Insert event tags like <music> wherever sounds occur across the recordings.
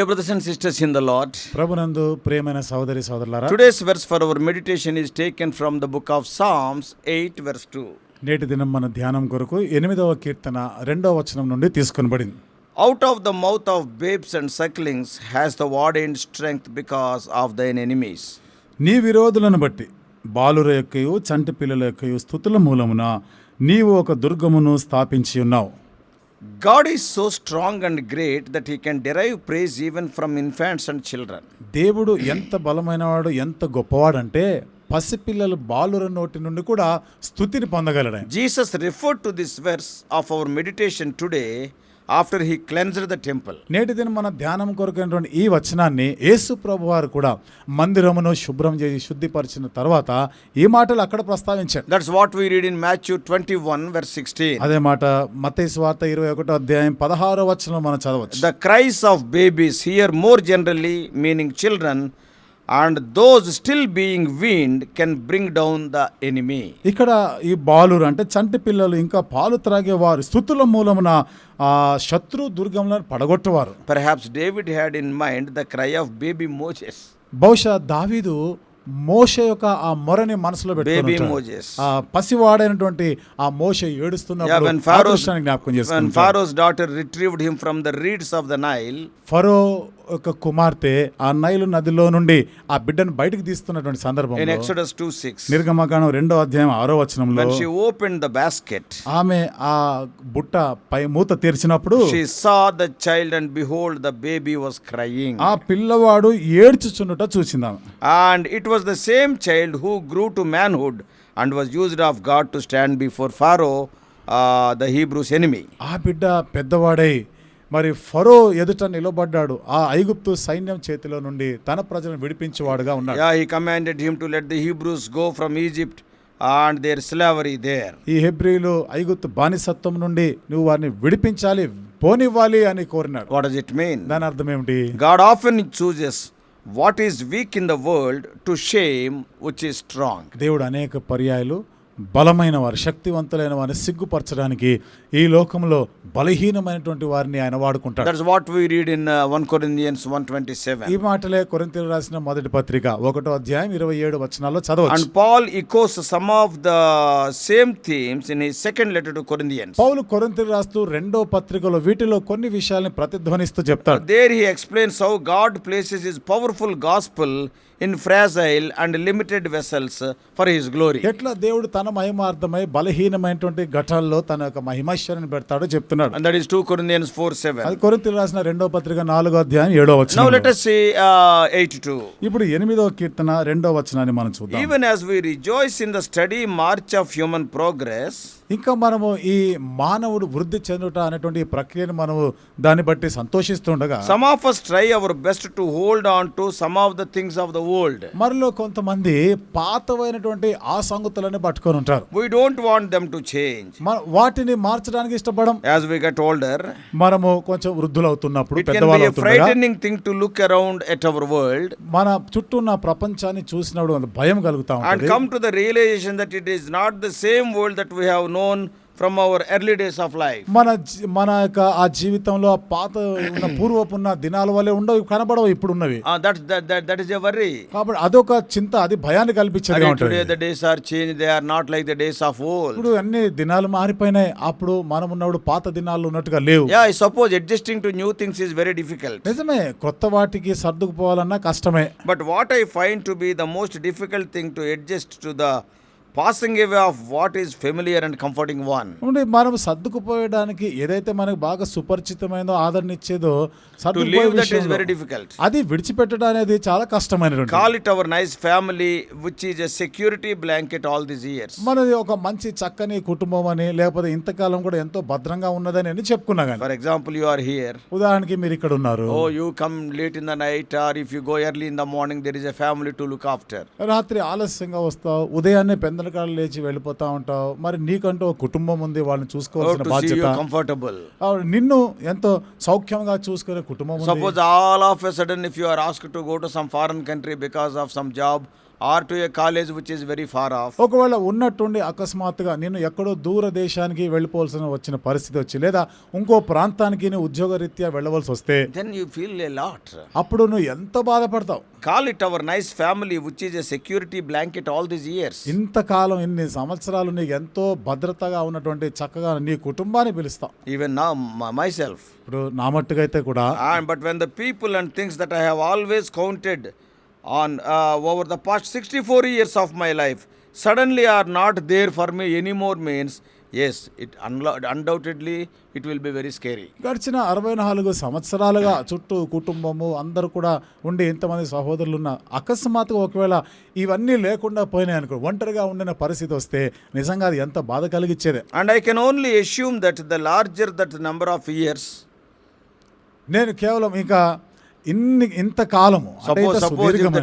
Dear brothers and sisters in the Lord, ప్రభునందు ప్రియమైన సోదరి సోదరులారా today's verse for our meditation is taken from the book of Psalms 8, verse 2. నేటి దినం మన ధ్యానం కొరకు ఎనిమిదవ కీర్తన రెండవ వచనం నుండి తీసుకొనబడింది Out of the mouth of babes and sucklings has the ordained strength because of thine enemies. నీ విరోధులను బట్టి బాలుర యొక్కయు చంటి పిల్లల యొక్కయు స్థుతుల మూలమున నీవు ఒక దుర్గమును స్థాపించి ఉన్నావు God is so strong and great that he can derive praise even from infants and children దేవుడు ఎంత బలమైన వాడు ఎంత గొప్పవాడంటే పసిపిల్లలు బాలుర నోటి నుండి కూడా స్థుతిని పొందగలడు. Jesus refer to this verse of our meditation today after he cleanse the temple నేటి దీని మన ధ్యానం కొరకైనటువంటి ఈ వచనాన్ని యేసు ప్రభు వారు కూడా మందిరమును శుభ్రం చేసి శుద్ధిపరిచిన తర్వాత ఈ మాటలు అక్కడ ప్రస్తావించారు that's what we read in Matthew twenty one verse 16 అదే మాట మత్తైస్ వార్త ఇరవై ఒకటో అధ్యాయం 16 వచనం మనం చదవచ్చు. The cries of babies here more generally meaning children and those still being weaned can bring down the enemy. ఇక్కడ ఈ బాలురు అంటే చంటి పిల్లలు ఇంకా పాలు త్రాగే వారు స్థుతుల మూలమున ఆ శత్రు దుర్గములను పడగొట్టవారు Perhaps David had in mind the cry of baby Moses. బహుశా దావీదు మోష యొక్క ఆ మొరని మనసులో Baby పెట్టుకుని Moses. ఆ పసివాడైనటువంటి ఆ మోష Yeah, ఏడుస్తున్నప్పుడు when ఆ Pharaoh's, దృశ్యాన్ని జ్ఞాపకం when చేసుకుంటాడు Pharaoh's daughter retrieved him from the reeds of the Nile, ఫరో ఒక కుమార్తె ఆ నైలు నదిలో నుండి ఆ బిడ్డను బయటకు తీస్తున్నటువంటి సందర్భంలో నిర్గమకాణం రెండో అధ్యాయం ఆరో వచనంలో ఓపెన్ ద బాస్కెట్ ఆమె ఆ బుట్ట పై మూత తెరిచినప్పుడు saw child and behold the baby was crying ఆ పిల్లవాడు ఏడ్చుచున్నట చూసిందాం and it was the same child who grew to manhood and was used of God to stand before Pharaoh the Hebrews enemy ఆ బిడ్డ పెద్దవాడై మరి ఫరో ఎదుట నిలబడ్డాడు. ఆ ఐగుప్తు సైన్యం చేతిలో నుండి తన ప్రజలను విడిపించేవాడుగా ఉన్నాడు. ఈ commanded him to let the Hebrews go from Egypt and their slavery there ఈ హెబ్రీలు ఐగుప్తు బానిసత్వం నుండి నువ్వు వారిని విడిపించాలి పోనివ్వాలి అని కోరినాడు. వాట్ ఇట్ మీన్ దాని అర్థం ఏమిటి? God often chooses what is weak in the world to shame which is strong దేవుడు అనేక పర్యాయాలు బలమైన వారు శక్తివంతులైన వారిని సిగ్గుపరచడానికి ఈ లోకంలో బలహీనమైనటువంటి వారిని ఆయన వాడుకుంటారు ఈ మాటలే కొరింత రాసిన మొదటి పత్రిక ఒకటో అధ్యాయం ఇరవై ఏడు వచనాల్లో Paul echoes some of the same themes in second letter to Corinthians పౌలు రాస్తూ రెండో పత్రికలో వీటిలో కొన్ని విషయాలను ప్రతిధ్వనిస్తూ చెప్తారు there he explains how God places his powerful gospel in fragile and limited vessels for his glory ఎట్లా దేవుడు తన మహిమార్థమై బలహీనమైనటువంటి ఘటాల్లో తన యొక్క మహిమైశ్వర్యాన్ని పెడతాడో చెప్తున్నాడు And that is 2 Corinthians 4 7. అది కొరింతలు రాసిన రెండో పత్రిక నాలుగో అధ్యాయం ఏడో వచనం let us see uh, 8 2. ఇప్పుడు ఎనిమిదో కీర్తన రెండో వచనాన్ని మనం చూద్దాం Even as we rejoice in the steady march of human progress, ఇంకా మనము ఈ మానవుడు వృద్ధి చెందుట అనేటువంటి ప్రక్రియను మనము దాన్ని బట్టి సంతోషిస్తుండగా some of us try our best to hold on to some of the things of the world మరిలో కొంతమంది పాతవైనటువంటి ఆ సంగతులని పట్టుకొని ఉంటారు. We don't want them to change వాటిని మార్చడానికి ఇష్టపడం. యాజ్ వి గెట్ ఓల్డర్ మనము కొంచెం వృద్ధులు అవుతున్నప్పుడు frightening thing to look around at our world మన చుట్టూ ఉన్న ప్రపంచాన్ని చూసినప్పుడు భయం కలుగుతాం and come to the realization that it is not the same world that we have known from our early days of life. మన మన యొక్క ఆ జీవితంలో ఆ పాత ఉన్న పూర్వపు ఉన్న దినాల వల్లే ఉండవు కనబడవు ఇప్పుడు ఉన్నవి Uh, that, that, that, that is a worry. కాబట్టి అదొక చింత అది భయాన్ని ఉంటుంది today the days are changed, they are not like the days of old. ఇప్పుడు అన్ని దినాలు మారిపోయినాయి అప్పుడు మనం ఉన్నప్పుడు పాత దినాలు ఉన్నట్టుగా లేవు Yeah, I suppose adjusting to new things is very difficult. నిజమే కొత్త వాటికి సర్దుకుపోవాలన్నా కష్టమే But what I find to be the most difficult thing to adjust to the passing away of what is familiar and comforting one మనం సర్దుకుపోయడానికి ఏదైతే మనకు బాగా సుపరిచితమైనదో ఆదరణ ఇచ్చేదో సర్దు leave that is very difficult అది విడిచిపెట్టడం అనేది చాలా కష్టమైన call it our nice family which is a security blanket all this years మనది ఒక మంచి చక్కని కుటుంబం అని లేకపోతే ఇంతకాలం కూడా ఎంతో భద్రంగా ఉన్నదని అని చెప్పుకున్నా కానీ. For example you are here ఉదాహరణకి మీరు ఇక్కడ ఉన్నారు. ఓ you come late in the night or if you go early in the morning there is a family to look after రాత్రి ఆలస్యంగా వస్తావు ఉదయాన్నే పెద్ద తొందరగా లేచి వెళ్ళిపోతా ఉంటావు. మరి నీకంటూ కుటుంబం ఉంది వాళ్ళని చూసుకోవాలి కంఫర్టబుల్ నిన్ను ఎంతో సౌఖ్యంగా చూసుకునే కుటుంబం suppose all of a sudden if you are ask to go to some foreign country because of some job or to a college which is very far off ఒకవేళ ఉన్నట్టుండి అకస్మాత్తుగా నేను ఎక్కడో దూర దేశానికి వెళ్ళిపోవాల్సిన వచ్చిన పరిస్థితి వచ్చి లేదా ఇంకో ప్రాంతానికి ఉద్యోగరీత్యా వెళ్ళవలసి వస్తే then you feel a lot అప్పుడు నువ్వు ఎంత బాధపడతావు? Call it our nice family which is a security blanket all this years ఇంతకాలం ఇన్ని సంవత్సరాలు నీకు ఎంతో భద్రతగా ఉన్నటువంటి చక్కగా నీ కుటుంబాన్ని పిలుస్తావు ఈవెన్ నా మై సెల్ఫ్ ఇప్పుడు నా మట్టుకైతే అయితే కూడా but when the people and things that I have always counted on uh, over the past 64 years of my life suddenly are not there for me anymore means yes, it unlo- undoubtedly it will be very scary. గడిచిన అరవై నాలుగు సంవత్సరాలుగా చుట్టూ కుటుంబము అందరూ కూడా ఉండి ఇంతమంది సహోదరులు ఉన్న అకస్మాత్తుగా ఒకవేళ ఇవన్నీ లేకుండా పోయినాయి అనుకో ఒంటరిగా ఉండిన పరిస్థితి వస్తే నిజంగా అది ఎంత బాధ కలిగించేదే And I can only assume that the larger that number of years, నేను కేవలం ఇంకా ఇన్ని ఇంత కాలము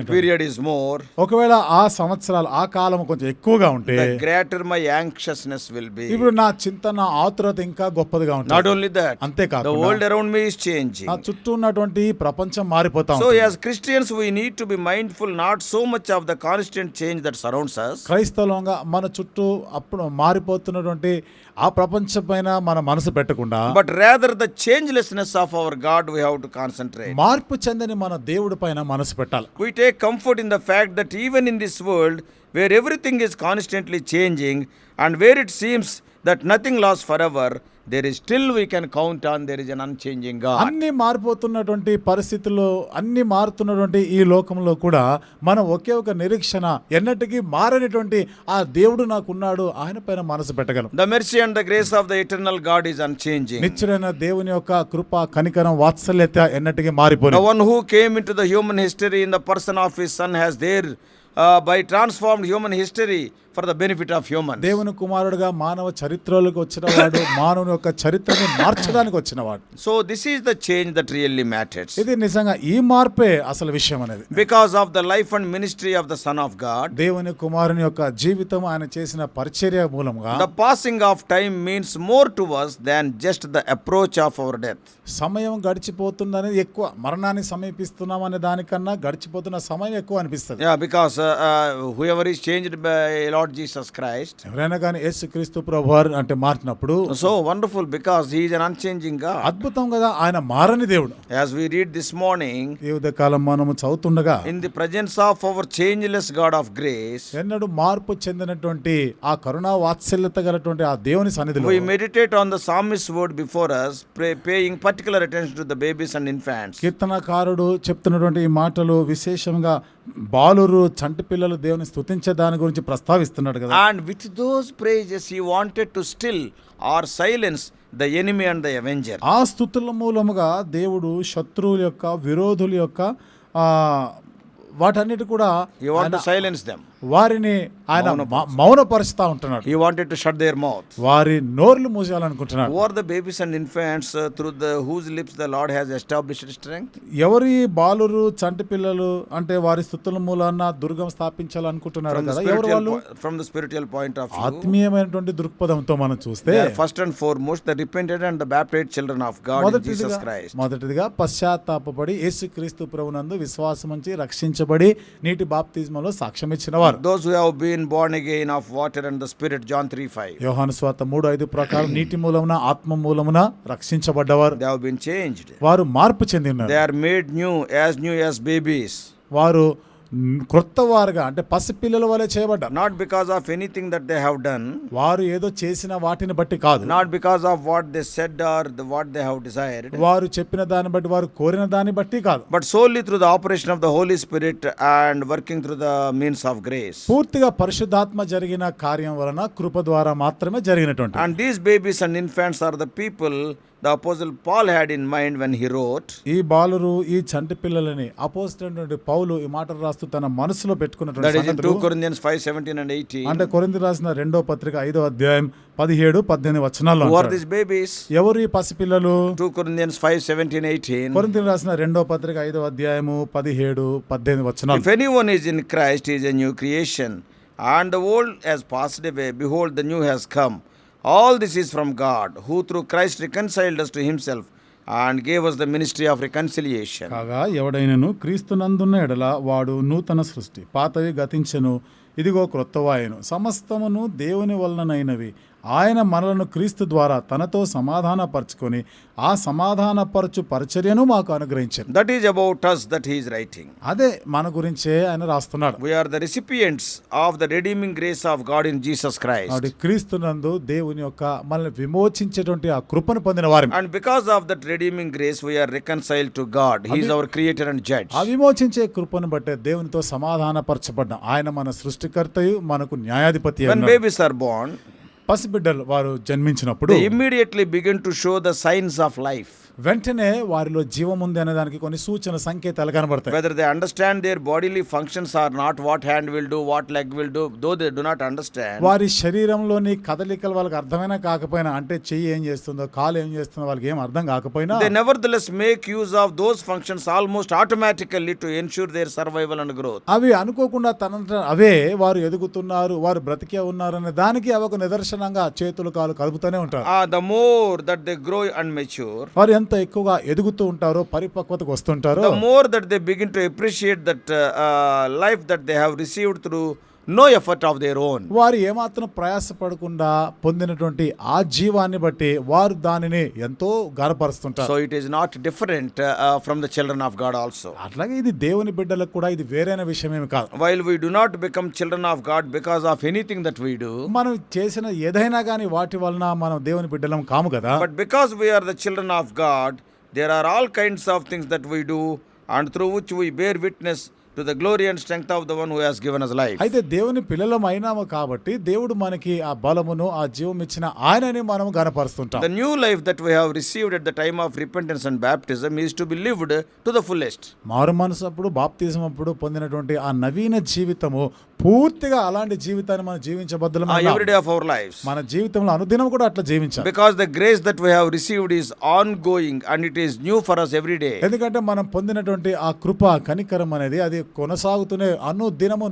పీరియడ్ ఇస్ మోర్ ఒకవేళ ఆ సంవత్సరాలు ఆ కాలం కొంచెం ఎక్కువగా ఉంటే greater my anxiousness will be ఇప్పుడు నా చింత నా ఆతురత ఇంకా గొప్పదిగా ఉంటుంది. నాట్ ఓన్లీ దట్ అంతే కాదు వరల్డ్ అరౌండ్ మీ చేంజ్ చుట్టూ ఉన్నటువంటి ప్రపంచం మారిపోతాం so as Christians we need to be mindful not so much of the constant change that surrounds us క్రైస్తవంగా మన చుట్టూ అప్పుడు మారిపోతున్నటువంటి ఆ ప్రపంచమైన మన మనసు పెట్టకుండా but rather the changelessness of our God we have to concentrate మార్పు చెందని మన దేవుడి పైన మనసు పెట్టాలి. We take comfort in the fact that even in this world where everything is constantly changing and where it seems that nothing lasts forever there is still we can count on there is an అన్చేంజింగ్గా అన్ని మారిపోతున్నటువంటి పరిస్థితుల్లో అన్ని మారుతున్నటువంటి ఈ లోకంలో కూడా మనం ఒకే ఒక నిరీక్షణ ఎన్నటికీ మారనటువంటి ఆ దేవుడు నాకు ఉన్నాడు ఆయన పైన మనసు పెట్టగలం. The mercy and the grace of the eternal God is unchanging నిచ్చురైన దేవుని యొక్క కృప కనికరం వాత్సల్యత ఎన్నటికీ మారిపోయింది one who came in the human history in the person of his son has thereby transformed human history for the benefit of human దేవుని కుమారుడుగా మానవ చరిత్రలోకి వచ్చినవాడు <laughs> మానవుని యొక్క చరిత్రను మార్చడానికి వచ్చినవాడు. So this is the change that really matters ఇది నిజంగా ఈ మార్పే అసలు విషయం అనేది. Because of the life and ministry of the son of God దేవుని కుమారుని యొక్క జీవితం ఆయన చేసిన పరిచర్య మూలంగా the passing of time means more to worse than just the approach of our death సమయం గడిచిపోతుందనేది ఎక్కువ. మరణాన్ని సమీపిస్తున్నాం అనే దానికన్నా గడిచిపోతున్న సమయం ఎక్కువ అనిపిస్తుంది. Because whoever is Lord Jesus Christ ఎవరైనా కానీ ఎస్ క్రీస్తు ప్రభు అంటే మార్చినప్పుడు so wonderful because he is an అన్చేంజింగ్గా అద్భుతం కదా ఆయన మారని దేవుడు. As we read this morning దేవుద కాలం మనం చదువుతుండగా in the presence of our changeless God of grace ఎన్నడు మార్పు చెందినటువంటి ఆ కరుణా వాత్సల్యత గలటువంటి ఆ దేవుని సన్నిధిలో we meditate on the psalmist's word before us paying particular attention to the babies and infants కీర్తనకారుడు చెప్తున్నటువంటి ఈ మాటలు విశేషంగా బాలురు చంటి పిల్లలు దేవుని స్థుతించే దాని గురించి ప్రస్తావిస్తున్నాడు కదా. And with those praises he wanted to still or silence the enemy and the avenger ఆ స్థుతుల మూలముగా దేవుడు శత్రువుల యొక్క విరోధుల యొక్క వాటన్నిటి కూడా సైలెన్స్ దెమ్ వారిని ఆయన మౌనపరుస్తూ ఉంటున్నాడు. You wanted to shut their mouth వారి నోర్లు మూసేయాలనుకుంటున్నాడు. Over the babies and infants through the whose lips the Lord has established strength ఎవరి బాలురు చంటి పిల్లలు అంటే వారి స్థుతుల మూలాన దుర్గం స్థాపించాలనుకుంటున్నారు కదా? ఎవరు వాళ్ళు? From the spiritual point of ఆత్మీయమైనటువంటి దృక్పథంతో మనం చూస్తే first and foremost the repented and the baptised children of God Jesus Christ మొదటిదిగా పశ్చాత్తాపపడి యేసుక్రీస్తు ప్రభునందు విశ్వాసం నుంచి రక్షించబడి నీటి బాప్తిజమలో సాక్ష్యం ఇచ్చిన వారు those who have been born again of water and the spirit John 3 5 యోహాను స్వాత 3 5 ప్రకారం నీటి మూలమున ఆత్మ మూలమున రక్షించబడ్డవారు. దే హావ్ బీన్ చేంజ్డ్ వారు మార్పు చెందినారు. They are made new as new as babies వారు క్రొత్త వారుగా అంటే పసిపిల్లల వలె చేయబడ్డారు. Not because of anything that they have done వారు ఏదో చేసిన వాటిని బట్టి కాదు. Not because of what they said or the what they have decide వారు చెప్పిన దాన్ని బట్టి వారు కోరిన దాన్ని బట్టి కాదు. But solely through the operation of the Holy Spirit and working through the means of grace పూర్తిగా పరిశుద్ధాత్మ జరిగిన కార్యం వలన కృప ద్వారా మాత్రమే జరిగినటువంటి and these babies and infants are the people the Apostle Paul had in mind when he wrote. ఈ బాలురు ఈ చంటి పిల్లలని అపోజిట్ పౌలు ఈ మాటలు రాస్తూ తన మనసులో పెట్టుకున్నటువంటి That is in సంగతులు 2 Corinthians 5 17 and 18. అంటే కొరింది రాసిన రెండో పత్రిక ఐదో అధ్యాయం పదిహేడు పద్దెనిమిది వచనాల్లో Who are అంటాడు. these babies? ఎవరు ఈ పసిపిల్లలు 2 Corinthians 5 17 18. కొరింది రాసిన రెండో పత్రిక ఐదో అధ్యాయము పదిహేడు పద్దెనిమిది వచనాలు If anyone is in Christ, he is a new creation. And the old has passed away. Behold, the new has all this is from God who through Christ reconciled to himself and gave us the ministry of reconciliation కాగా ఎవడైనను క్రీస్తు క్రీస్తునందున్న ఎడల వాడు నూతన సృష్టి పాతవి గతించను. ఇదిగో క్రొత్తవాయను. సమస్తమును దేవుని వలననైనవి. ఆయన మనలను క్రీస్తు ద్వారా తనతో సమాధానపరచుకొని ఆ సమాధానపరచు పరిచర్యను మాకు అనుగ్రహించారు that is about us that is writing అదే మన గురించే ఆయన రాస్తున్నాడు. We are the recipients of the redeeming grace of God in Jesus Christ అంటే క్రీస్తు నందు దేవుని యొక్క మనల్ని విమోచించేటువంటి ఆ కృపను పొందిన వారు and because of that redeeming grace we are reconcile to God he is our creator and judge ఆ విమోచించే కృపను బట్టి దేవునితో సమాధానపరచబడ్డాం. ఆయన మన సృష్టికర్తయు మనకు న్యాయాధిపతి అండ్ బేబీస్ ఆర్ బోర్న్ పసిబిడ్డలు వారు జన్మించినప్పుడు immediately begin to show the signs of life వెంటనే వారిలో జీవం ఉంది అనే దానికి కొన్ని సూచన సంకేతాలు కనబడతాయి. They understand their bodily functions are not what hand will what leg will though they do not understand వారి శరీరంలోని కదలికలు వాళ్ళకి అర్థమైనా కాకపోయినా అంటే చెయ్యి ఏం చేస్తుందో కాలు ఏం చేస్తుందో వాళ్ళకి ఏం అర్థం కాకపోయినా they nevertheless make use of those functions almost automatically to ensure their survival and growth అవి అనుకోకుండా తన అవే వారు ఎదుగుతున్నారు వారు బ్రతికే ఉన్నారు అనే దానికి అవి ఒక నిదర్శనంగా చేతులు కాలు కలుపుతూనే ఉంటారు. The more that they grow and mature వారు ఎంత ఎంత ఎక్కువగా ఎదుగుతూ ఉంటారో పరిపక్వతకు వస్తుంటారో more that they begin to appreciate that life that they have received through no effort of their own వారు ఏమాత్రం ప్రయాస పడకుండా పొందినటువంటి ఆ జీవాన్ని బట్టి వారు దానిని ఎంతో గర్వపరుస్తుంటారు so it is not different from the children of God also అట్లాగే ఇది దేవుని బిడ్డలకు కూడా ఇది వేరైన విషయం ఏమి కాదు. While we do not become children of God because of anything that we do మనం చేసిన ఏదైనా కానీ వాటి వలన మనం దేవుని బిడ్డలం కాము కదా? But because we are the children of God there are all kinds of things that we do and through which we bear witness to the glory and strength of the one who has given us life అయితే దేవుని పిల్లలం అయినాము కాబట్టి దేవుడు మనకి ఆ బలమును ఆ జీవం ఇచ్చిన ఆయనని మనం గనపరుస్తుంటాం. The new life that we have received at the time of repentance and baptism is to be lived to the fullest మారు మనసు అప్పుడు బాప్తిజం అప్పుడు పొందినటువంటి ఆ నవీన జీవితము పూర్తిగా అలాంటి జీవితాన్ని మనం జీవించబద్దలు every day of our life మన జీవితంలో అనుదినం కూడా అట్లా జీవించాలి. Because the grace that we have received is ongoing and it is new for us every day ఎందుకంటే మనం పొందినటువంటి ఆ కృప కనికరం అనేది అది కొనసాగుతూనే అనుదినము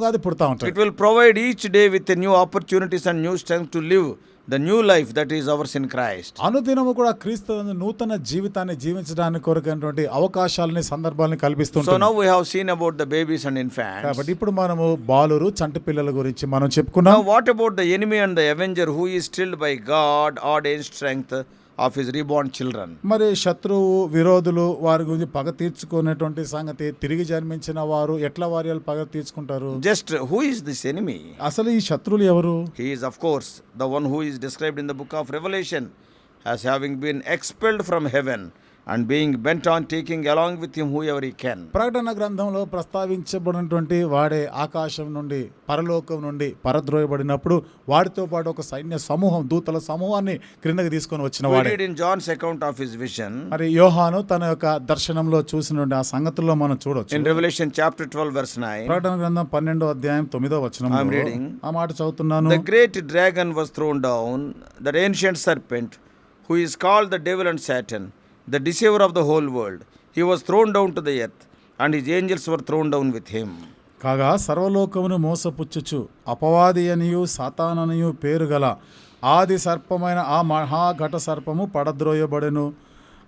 కాదు పుడతా ఉంటాయి it will provide each day with new opportunities and new strength to live the new life that is ours in Christ అను దినము కూడా క్రీస్తు నూతన జీవితాన్ని జీవించడానికి కొరకైనటువంటి అవకాశాలని సందర్భాలని కల్పిస్తుంది so now have seen about the babies and infants కాబట్టి ఇప్పుడు మనము బాలురు చంటి పిల్లల గురించి మనం చెప్పుకున్నాం. What about the enemy and the avenger who is stilled by God and in strength of his reborn children మరి శత్రువు విరోధులు వారి గురించి పగ తీర్చుకునేటువంటి సంగతి తిరిగి జన్మించిన వారు ఎట్లా వారి పగ తీర్చుకుంటారు? Just who is this enemy అసలు ఈ శత్రువులు ఎవరు? He is of course the one who is described in the book of Revelation has having been expelled from heaven and being bent on taking along with him whoever he can ప్రకటన గ్రంథంలో ప్రస్తావించబడినటువంటి వాడే ఆకాశం నుండి పరలోకం నుండి పరద్రోయబడినప్పుడు వాడితో పాటు ఒక సైన్య సమూహం దూతల సమూహాన్ని క్రిందకి తీసుకొని వచ్చిన వాడు. In John's account of his vision మరి యోహాను తన యొక్క దర్శనంలో చూసినటువంటి ఆ సంగతుల్లో మనం చూడవచ్చు in Revelation chapter twelve verse ప్రకటన గ్రంథం పన్నెండో అధ్యాయం తొమ్మిదో వచ్చిన ఆ మాట చదువుతున్నాను. Great dragon was thrown down the ancient serpent who is called the devil and Satan the deceiver of the whole world. He was thrown down to the earth, and his angels were thrown down with him. కాగా సర్వలోకమును మోసపుచ్చుచు అపవాది అనియు సాతాననియు పేరు గల ఆది సర్పమైన ఆ మహాఘట సర్పము పడద్రోయబడెను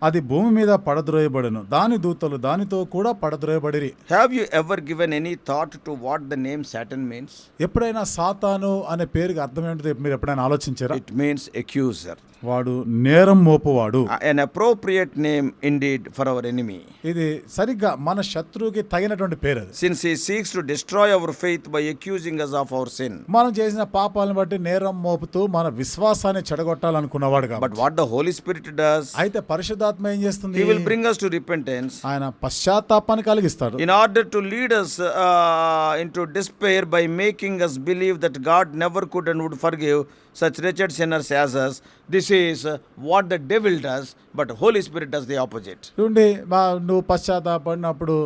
అది భూమి మీద పడద్రోయబడెను దాని దూతలు దానితో కూడా పడద్రోయబడిరి Have you ever given any thought to what the name Satan means? ఎప్పుడైనా సాతాను అనే పేరుకి అర్థం ఏంటిది మీరు ఎప్పుడైనా ఆలోచించారా It means accuser. వాడు నేరం మోపువాడు. Appropriate name indeed for our enemy ఇది సరిగ్గా మన శత్రువుకి తగినటువంటి పేరు అది since he seeks to destroy our faith by accusing us of our sin మనం చేసిన పాపాలను బట్టి నేరం మోపుతూ మన విశ్వాసాన్ని చెడగొట్టాలనుకున్నవాడు but what the Holy Spirit does అయితే పరిశుద్ధాత్మ ఏం చేస్తుంది? He will bring us to repentance ఆయన పశ్చాత్తాపాన్ని కలిగిస్తాడు. In order to lead us into despair by making us believe that God never could and would forgive such wretched sinners as us this is what the devil does but Holy Spirit does the opposite చూడండి మా నువ్వు పశ్చాత్తాపడినప్పుడు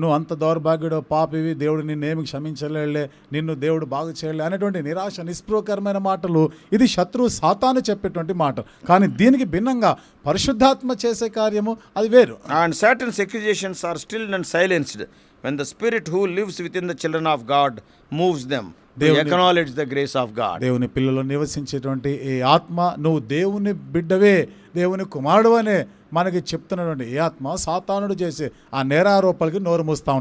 నువ్వు అంత దౌర్భాగ్యుడు పాపివి దేవుడు నిన్ను ఏమి క్షమించలే నిన్ను దేవుడు బాగు చేయలే అనేటువంటి నిరాశ నిస్పృహకరమైన మాటలు ఇది శత్రువు సాతాను చెప్పేటువంటి మాట. కానీ దీనికి భిన్నంగా పరిశుద్ధాత్మ చేసే కార్యము అది వేరు. And certain accusations are still and silenced when the spirit who lives within the children of God moves them దేవుని acknowledge the grace of God. దేవుని పిల్లలు నివసించేటువంటి ఈ ఆత్మ నువ్వు దేవుని బిడ్డవే దేవుని కుమారుడు అనే మనకి చెప్తున్నటువంటి ఈ ఆత్మ సాతానుడు చేసే ఆ నేరారోపణలకి నోరు మూస్తా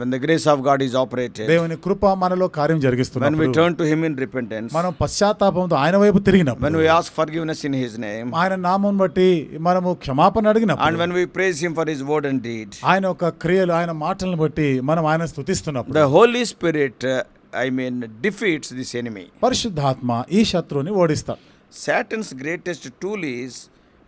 when the grace of God is operated, దేవుని కృప మనలో కార్యం when we జరిగిస్తున్నప్పుడు turn to Him in repentance, మనం పశ్చాత్తాపంతో ఆయన వైపు తిరిగినప్పుడు when we ask forgiveness in His name, ఆయన నామం బట్టి మనము క్షమాపణ and అడిగినప్పుడు when we praise Him for His word and deed, ఆయన యొక్క క్రియలు ఆయన మాటలను బట్టి మనం ఆయన స్థుతిస్తున్నప్పుడు the Holy Spirit, I mean defeats this enemy పరిశుద్ధాత్మ ఈ శత్రువుని ఓడిస్తాడు. Satan's greatest tool is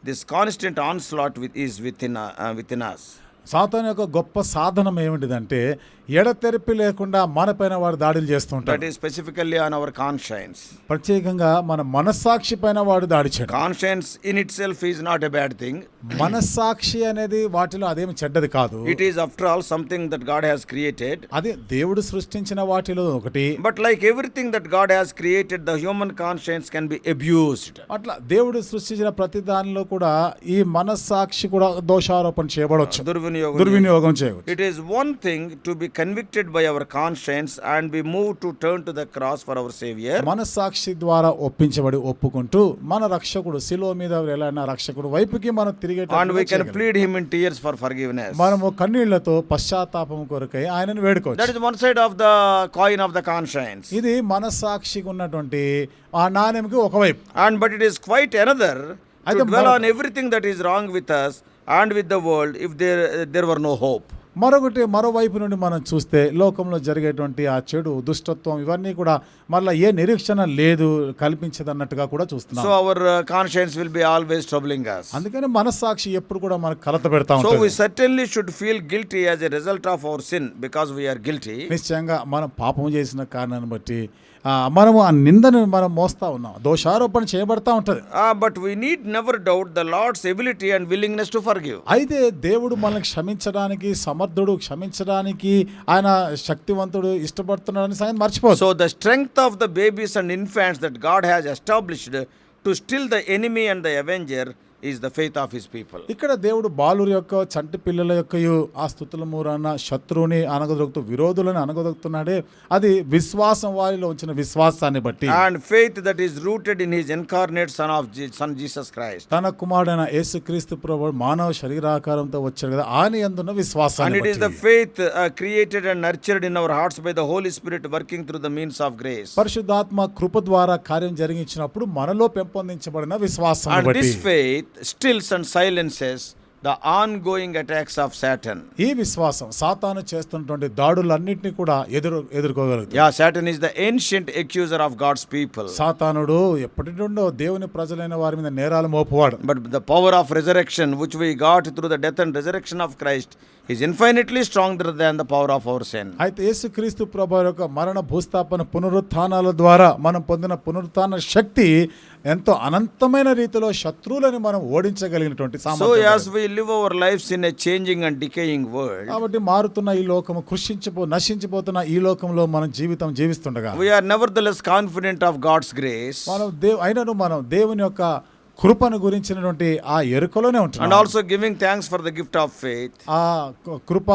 this constant onslaught with is within within us Satan యొక్క గొప్ప సాధనం ఏమిటిదంటే ఎడతెరపి లేకుండా మన పైన వారు దాడులు చేస్తుంటారు స్పెసిఫికల్లీ ఆన్ అవర్ కాన్షియన్స్ ప్రత్యేకంగా మన మనస్సాక్షి పైన వాడు దాడి చేయడం conscience in itself is not a bad thing మనస్సాక్షి అనేది వాటిలో అదేమి చెడ్డది కాదు. It is after all something that God has created అదే దేవుడు సృష్టించిన వాటిలో ఒకటి. But like everything that God has created the human conscience can be abused అట్లా దేవుడు సృష్టించిన ప్రతి దానిలో కూడా ఈ మనస్సాక్షి కూడా దోషారోపణ చేయబడవచ్చు దుర్వినియోగం దుర్వినియోగం చేయవచ్చు it is one thing to be convicted by our conscience and we move to turn to the cross for our saviour మనస్సాక్షి ద్వారా ఒప్పించబడి ఒప్పుకుంటూ మన రక్షకుడు సిలో మీద వెళ్ళిన రక్షకుడు వైపుకి మనం తిరిగి and we can plead him in tears for forgiveness మనము కన్నీళ్ళతో పశ్చాత్తాపం కొరకై ఆయనను వేడుకోవచ్చు. That is one side of the coin of the conscience ఇది మనసాక్షి ఉన్నటువంటి ఆ ఒక వైపు. And but it is quite another అయితే on everything that is wrong with us and with the world if there there were no hope మరొకటి మరోవైపు నుండి మనం చూస్తే లోకంలో జరిగేటువంటి ఆ చెడు దుష్టత్వం ఇవన్నీ కూడా మళ్ళీ ఏ నిరీక్షణ లేదు కల్పించదన్నట్టుగా కూడా చూస్తున్నాం our uh, conscience will be always troubling us. అందుకని మనస్సాక్షి ఎప్పుడు కూడా మనకు కలత పెడతా we ఉంటుంది certainly should feel guilty as a result of our sin because we are guilty. నిశ్చయంగా మనం పాపం చేసిన కారణాన్ని బట్టి మనము ఆ నిందను మనం మోస్తా ఉన్నాం. దోషారోపణ చేయబడతా ఉంటది. But we need never doubt the Lord's ability and willingness to for అయితే దేవుడు మనల్ని క్షమించడానికి సమర్థుడు క్షమించడానికి ఆయన శక్తివంతుడు ఇష్టపడుతున్నాడని సంగతి మర్చిపోవచ్చు so the strength of the babies and infants that God has established to still the enemy and the avenger is the faith of his people ఇక్కడ దేవుడు బాలుర యొక్క చంటి పిల్లల యొక్క ఆ స్థుతుల మూరన్న శత్రువుని అనగదొక్కుతూ విరోధులను అనగదొక్కుతున్నాడే. అది విశ్వాసం వారిలో ఉంచిన విశ్వాసాన్ని బట్టి. And faith that is rooted in his incarnate son of son Jesus Christ తన కుమారుడైన యేసు క్రీస్తు ప్రభు మానవ శరీరాకారంతో వచ్చాడు కదా ఆని అందున విశ్వాసం it is the faith created and nurtured in our hearts by the Holy Spirit working through the means of grace పరిశుద్ధాత్మ కృప ద్వారా కార్యం జరిగించినప్పుడు మనలో పెంపొందించబడిన విశ్వాసం this faith faith stills and silences the ongoing attacks of Satan. ఈ విశ్వాసం సాతాను చేస్తున్నటువంటి దాడులన్నింటినీ కూడా ఎదురు ఎదుర్కోగలుగుతుంది Yeah, Satan is the ancient accuser of God's people. సాతానుడు ఎప్పటి నుండో దేవుని ప్రజలైన వారి మీద నేరాలు మోపువాడు But the power of resurrection, which we got through the death and resurrection of Christ, is infinitely stronger than the power of our sin. అయితే యేసుక్రీస్తు ప్రభు యొక్క మరణ భూస్థాపన పునరుత్థానాల ద్వారా మనం పొందిన పునరుత్థాన శక్తి ఎంతో అనంతమైన రీతిలో శత్రువులని మనం ఓడించగలిగినటువంటి as we live our lives in a changing and decaying world, కాబట్టి మారుతున్న ఈ లోకము కృషించిపో నశించిపోతున్న ఈ లోకంలో మనం జీవితం జీవిస్తుండగా we are nevertheless confident of God's grace. మనం దేవు అయినను మనం దేవుని యొక్క కృపను గురించినటువంటి ఆ ఎరుకలోనే ఉంటాడు and also giving thanks for the gift of faith ఆ కృప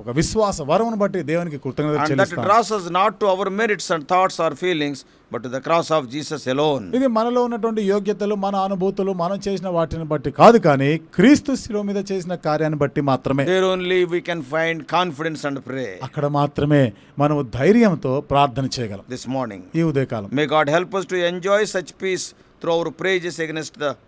ఒక విశ్వాస వరమును బట్టి దేవునికి కృతజ్ఞత చెల్లిస్తాం. And that draws not to our merits and thoughts or feelings but the cross of Jesus alone ఇది మనలో ఉన్నటువంటి యోగ్యతలు మన అనుభూతులు మనం చేసిన వాటిని బట్టి కాదు కానీ క్రీస్తు శిలువ మీద చేసిన కార్యాన్ని బట్టి మాత్రమే. There only we can find confidence and pray అక్కడ మాత్రమే మనం ధైర్యంతో ప్రార్థన చేయగలం. దిస్ మార్నింగ్ ఈ ఉదయకాలం. May God help us to enjoy such peace through our praises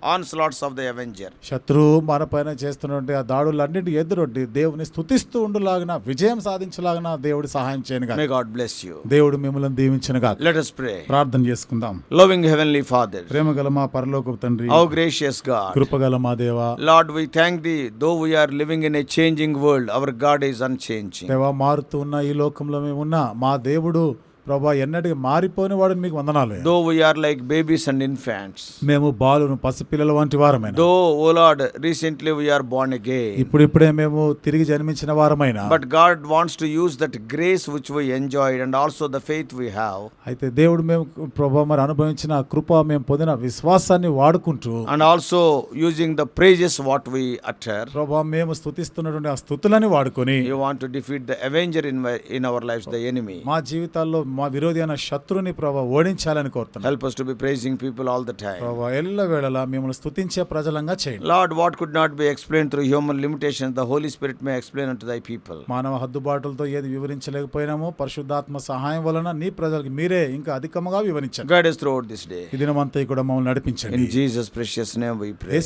onslaughts of the avenger శత్రు మన పైన చేస్తున్నటువంటి ఆ దాడులు దాడులన్నింటి ఎదురొడ్డి దేవుని స్థుతిస్తూ ఉండులాగిన విజయం సాధించలాగిన దేవుడు సహాయం చేయను మే గాడ్ బ్లెస్ దేవుడు మిమ్మల్ని దీవించనుగా లెట్ ప్రే ప్రార్థన చేసుకుందాం. లవింగ్ హెవెన్లీ ఫాదర్ ప్రేమగల మా పరలోకపు తండ్రి హౌ గ్రేషియస్ గాడ్ దేవా Lord we thank thee though we are living in a changing world our God is unchanging దేవా ఈ లోకంలో మేము ఉన్నా మా దేవుడు ప్రభా ఎన్నటికి మారిపోయిన వాడు మీకు వందనాలు though we are like babies and infants మేము బాలును పసిపిల్లల వంటి వారమైన. Though O Lord recently we are born again ఇప్పుడు ఇప్పుడే మేము తిరిగి జన్మించిన వారమైన. But God wants to use that grace which we enjoyed and also the faith we have అయితే దేవుడు మేము ప్రభా మరి అనుభవించిన కృప మేము పొందిన విశ్వాసాన్ని వాడుకుంటూ. And also using the praises what we utter ప్రభా మేము స్తుతిస్తున్నటువంటి ఆ స్తుతులని వాడుకొని you want to defeat the avenger in in our lives the enemy మా జీవితాల్లో మా విరోధి అయిన శత్రుని ప్రభా ఓడించాలని కోరుతున్నాను help to be praising people all the time ప్రభా మిమ్మల్ని స్తుతించే ప్రజలంగా చేయండి. Lord what could not be explain through human limitation the holy spirit may explain to people మానవ హద్దుబాటులతో ఏది వివరించలేకపోయినాము పరిశుద్ధాత్మ సహాయం వలన నీ ప్రజలకు మీరే ఇంకా అధికంగా వివరించండి. God is throughout this day ఈ కూడా మమ్మల్ని నడిపించండి. In Jesus name we pray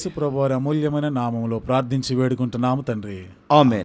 అమూల్యమైన నామములో ప్రార్థించి వేడుకుంటున్నాము తండ్రి. ఆమేన్